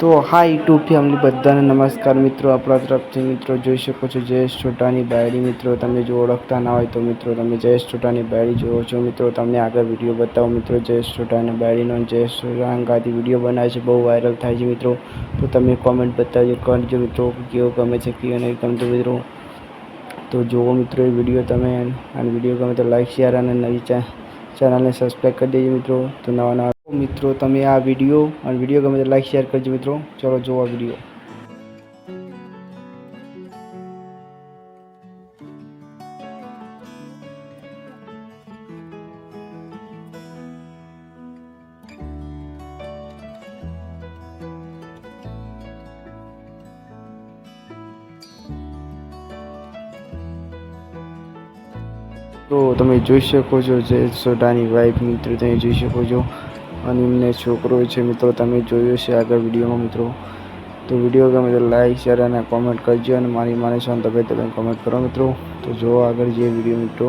તો હા YouTube family બધાને નમસ્કાર મિત્રો, આપણા તરફથી મિત્રો જોઈ શકો છો જયેશ છોટાની બાયડી મિત્રો તમે જો ઓળખતા ના હોય તો મિત્રો તમે જયેશ છોટાની બાયડી જોવો છો. મિત્રો, તમને આગળ વીડિયો બતાવો. મિત્રો જયેશ છોટાની બાયડીનો જયેશ છોટાંગાથી વીડિયો બનાવે છે. બહુ વાયરલ થાય છે મિત્રો. તો તમે કોમેન્ટ બતાવજો કરજો મિત્રો કેવો ગમે છે, કેવો નહીં ગમતો મિત્રો. તો જુઓ મિત્રો એ વીડિયો તમે. અને વીડિયો ગમે તો લાઈક શેર અને નવી ચેનલને સબસ્ક્રાઈબ કરી દેજો મિત્રો. તો નવા નવા મિત્રો, તમે આ વીડિયો અને વીડિયો ગમે તો લાઈક શેર કરજો મિત્રો. ચલો જોવા વીડિયો. તો તમે જોઈ શકો છો જે સોડાની વાઈફ મિત્રો, તમે જોઈ શકો છો. અને એમને છોકરો છે મિત્રો, તમે જોયો છે આગળ વિડીયોમાં મિત્રો. તો વીડિયો ગમે તો લાઈક શેર અને કોમેન્ટ કરજો અને મારી માને છો તમે તમે કોમેન્ટ કરો મિત્રો. તો જો આગળ જે વીડિયો મિત્રો.